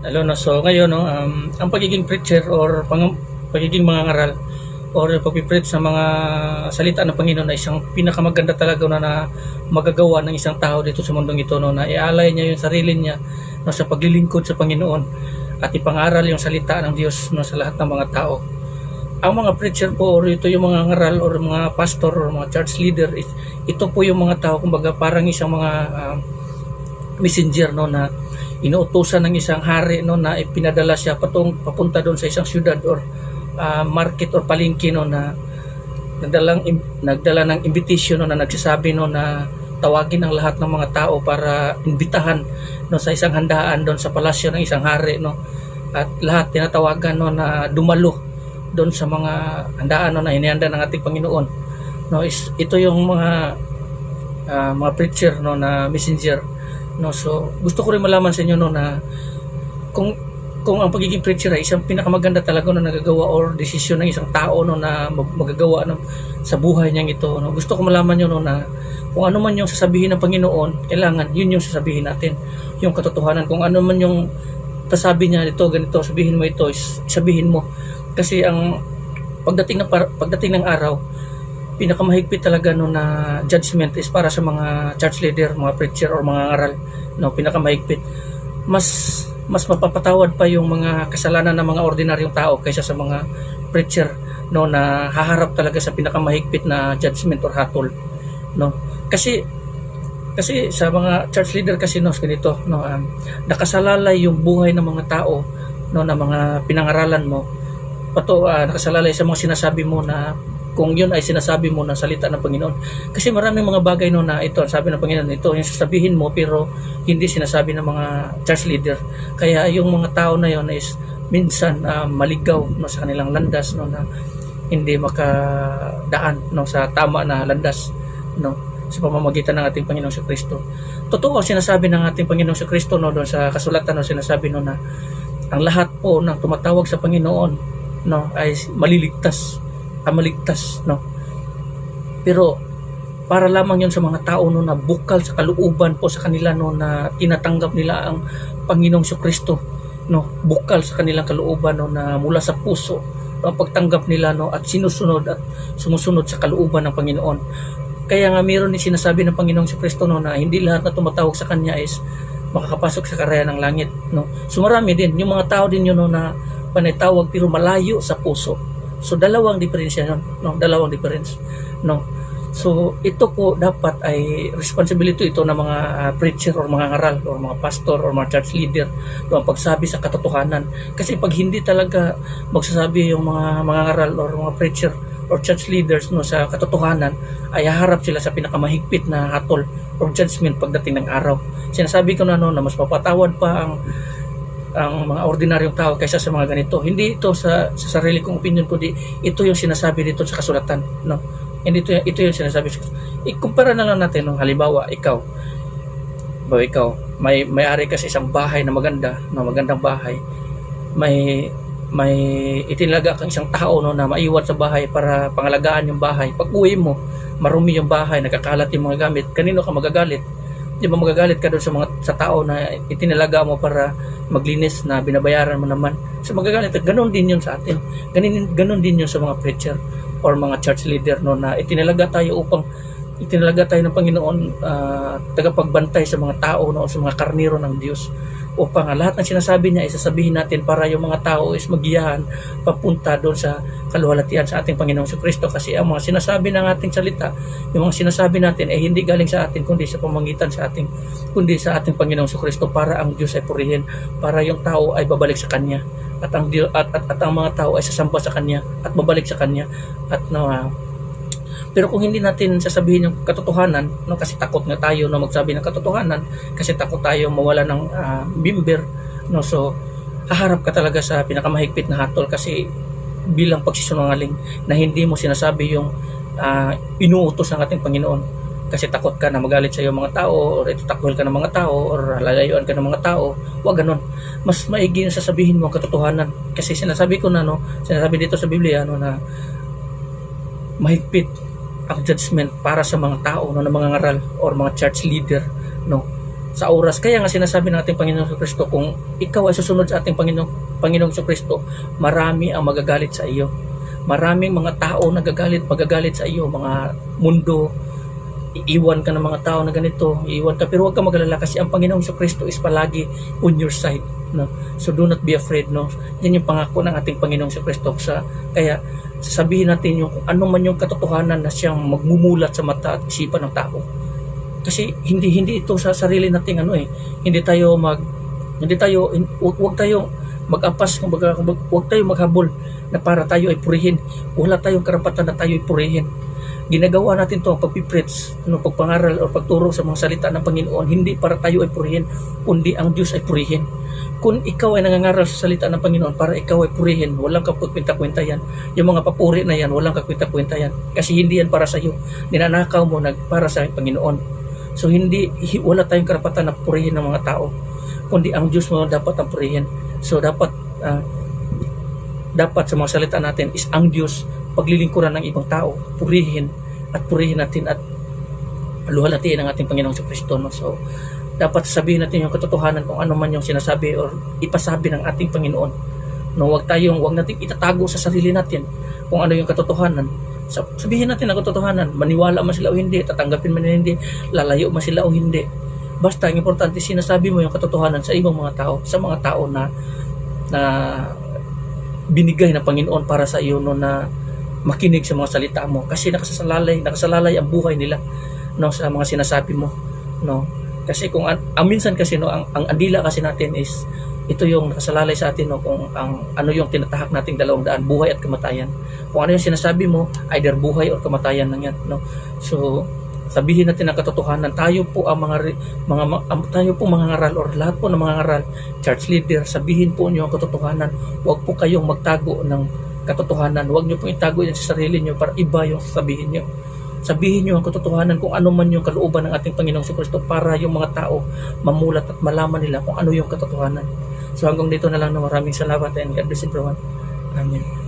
Hello no, so ngayon no, um, ang pagiging preacher or pang, pagiging mga ngaral or pagpipreach sa mga salita ng Panginoon ay isang pinakamaganda talaga na, na magagawa ng isang tao dito sa mundong ito no, na ialay niya yung sarili niya no, sa paglilingkod sa Panginoon at ipangaral yung salita ng Diyos no, sa lahat ng mga tao. Ang mga preacher po or ito yung mga ngaral or mga pastor or mga church leader ito po yung mga tao kumbaga parang isang mga um, messenger no na inuutosan ng isang hari no na ipinadala siya patong papunta doon sa isang syudad or ah, market or palengke no na nagdalang nagdala ng invitation no na nagsasabi no na tawagin ang lahat ng mga tao para imbitahan no sa isang handaan doon sa palasyo ng isang hari no. At lahat tinatawagan no na dumalo doon sa mga handaan no na hinihanda ng ating Panginoon no. Is ito yung mga ah, mga preacher no na messenger no? So gusto ko rin malaman sa inyo no na kung kung ang pagiging preacher ay isang pinakamaganda talaga na nagagawa or desisyon ng isang tao no na mag- magagawa no, sa buhay niyang ito no? Gusto ko malaman niyo no na kung ano man yung sasabihin ng Panginoon kailangan yun yung sasabihin natin yung katotohanan. Kung ano man yung sasabi niya ito ganito sabihin mo ito sabihin mo. Kasi ang pagdating ng pagdating ng araw pinakamahigpit talaga no na judgment is para sa mga church leader, mga preacher or mga aral, no, pinakamahigpit. Mas mas mapapatawad pa yung mga kasalanan ng mga ordinaryong tao kaysa sa mga preacher no na haharap talaga sa pinakamahigpit na judgment or hatol no kasi kasi sa mga church leader kasi no ganito no um, nakasalalay yung buhay ng mga tao no na mga pinangaralan mo pato ah, nakasalalay sa mga sinasabi mo na kung yun ay sinasabi mo na salita ng Panginoon. Kasi maraming mga bagay no na ito, sabi ng Panginoon, ito yung sasabihin mo pero hindi sinasabi ng mga church leader. Kaya yung mga tao na yon is minsan ah, maligaw no, sa kanilang landas no na hindi makadaan no sa tama na landas no sa pamamagitan ng ating Panginoong sa Kristo. Totoo sinasabi ng ating Panginoong sa Kristo no doon sa kasulatan no sinasabi no na ang lahat po ng tumatawag sa Panginoon no ay maliligtas ang maligtas no? Pero para lamang yun sa mga tao no na bukal sa kalooban po sa kanila no na tinatanggap nila ang Panginoong Kristo no? Bukal sa kanilang kalooban no na mula sa puso no, ang pagtanggap nila no at sinusunod at sumusunod sa kalooban ng Panginoon. Kaya nga meron din sinasabi ng Panginoong Kristo no na hindi lahat na tumatawag sa kanya is makakapasok sa karaya ng langit no? So marami din yung mga tao din yun no na panitawag pero malayo sa puso so dalawang diferensya no? Dalawang difference no? So ito po dapat ay responsibility ito ng mga ah, preacher or mga ngaral or mga pastor or mga church leader no, ang pagsabi sa katotohanan. Kasi pag hindi talaga magsasabi yung mga mga ngaral or mga preacher or church leaders no sa katotohanan ay haharap sila sa pinakamahigpit na hatol or judgment pagdating ng araw. Sinasabi ko na no na mas mapatawad pa ang ang mga ordinaryong tao kaysa sa mga ganito. Hindi ito sa, sa sarili kong opinion kundi ito yung sinasabi dito sa kasulatan, no. Hindi ito ito yung sinasabi. sa- Ikumpara na lang natin no, halimbawa ikaw ba ikaw may may-ari ka sa isang bahay na maganda, no, magandang bahay. May may itinaga kang isang tao no na maiwan sa bahay para pangalagaan yung bahay. Pag uwi mo, marumi yung bahay, nagkakalat yung mga gamit. Kanino ka magagalit? Di ba magagalit ka doon sa mga sa tao na itinalaga mo para maglinis na binabayaran mo naman. So magagalit ka. Ganon din yun sa atin. Ganon, ganon din yun sa mga preacher or mga church leader no na itinalaga tayo upang itinalaga tayo ng Panginoon ah, tagapagbantay sa mga tao no sa mga karniro ng Diyos upang ah, lahat ng sinasabi niya ay sasabihin natin para yung mga tao is magiyahan papunta doon sa kaluwalhatian sa ating Panginoong Kristo kasi ang mga sinasabi ng ating salita yung mga sinasabi natin ay hindi galing sa atin kundi sa pamagitan sa ating kundi sa ating Panginoong Kristo para ang Diyos ay purihin para yung tao ay babalik sa Kanya at ang at, at, at ang mga tao ay sasamba sa Kanya at babalik sa Kanya. At no, ah, pero kung hindi natin sasabihin yung katotohanan, no, kasi takot nga tayo na magsabi ng katotohanan, kasi takot tayo mawala ng ah, member, no, so haharap ka talaga sa pinakamahigpit na hatol kasi bilang pagsisunungaling na hindi mo sinasabi yung ah, inuutos ng ating Panginoon. Kasi takot ka na magalit sa iyo mga tao or itutakwil ka ng mga tao or lalayuan ka ng mga tao wag ganon mas maigi yung sasabihin mo ang katotohanan. Kasi sinasabi ko na no sinasabi dito sa Biblia no na mahigpit ang judgment para sa mga tao no, na mga ngaral or mga church leader no sa oras. Kaya nga sinasabi ng ating Panginoong Kristo, kung ikaw ay susunod sa ating Panginoong, Panginoong Kristo, marami ang magagalit sa iyo. Maraming mga tao nagagalit, magagalit sa iyo, mga mundo, iiwan ka ng mga tao na ganito, iiwan ka, pero huwag ka magalala kasi ang Panginoong Hesus Kristo is palagi on your side. No? So do not be afraid. No? Yan yung pangako ng ating Panginoong Hesus Kristo. Sa, kaya sasabihin natin yung kung ano man yung katotohanan na siyang magmumulat sa mata at isipan ng tao. Kasi hindi hindi ito sa sarili nating ano eh. Hindi tayo mag hindi tayo huwag tayo mag-ampas kumbaga kumbaga, huwag tayo maghabol na para tayo ay purihin. Wala tayong karapatan na tayo ay purihin. Ginagawa natin to ang pagpipreach, ano, pagpangaral o pagturo sa mga salita ng Panginoon, hindi para tayo ay purihin, kundi ang Diyos ay purihin. Kung ikaw ay nangangaral sa salita ng Panginoon para ikaw ay purihin, walang kapagkwenta-kwenta yan. Yung mga papuri na yan, walang kakwenta-kwenta yan. Kasi hindi yan para sa iyo. Ninanakaw mo nag para sa Panginoon. So hindi hi- wala tayong karapatan na purihin ng mga tao kundi ang Diyos mo dapat ang purihin. So dapat ah, dapat sa mga salita natin is ang Diyos paglilingkuran ng ibang tao, purihin at purihin natin at luhalhatiin ang ating Panginoong sa Kristo. No? So, dapat sabihin natin yung katotohanan kung ano man yung sinasabi or ipasabi ng ating Panginoon. No, wag tayong wag nating itatago sa sarili natin kung ano yung katotohanan. Sa- Sabihin natin ang katotohanan, maniwala man sila o hindi, tatanggapin man hindi, lalayo man sila o hindi. Basta ang importante sinasabi mo yung katotohanan sa ibang mga tao, sa mga tao na na binigay ng Panginoon para sa iyo no na makinig sa mga salita mo kasi nakasalalay nakasalalay ang buhay nila no sa mga sinasabi mo no. Kasi kung an, ang kasi no ang, ang andila kasi natin is ito yung nakasalalay sa atin no kung ang ano yung tinatahak nating dalawang daan buhay at kamatayan. Kung ano yung sinasabi mo either buhay or kamatayan lang yan no. So sabihin natin ang katotohanan tayo po ang mga mga ang- tayo po mga ngaral or lahat po ng mga ngaral church leader sabihin po niyo ang katotohanan. Huwag po kayong magtago ng katotohanan. Huwag niyo pong itago yan sa sarili niyo para iba yung sabihin niyo. Sabihin niyo ang katotohanan kung ano man yung kalooban ng ating Panginoong si Kristo para yung mga tao mamulat at malaman nila kung ano yung katotohanan. So hanggang dito na lang na maraming salamat and God bless everyone. Amen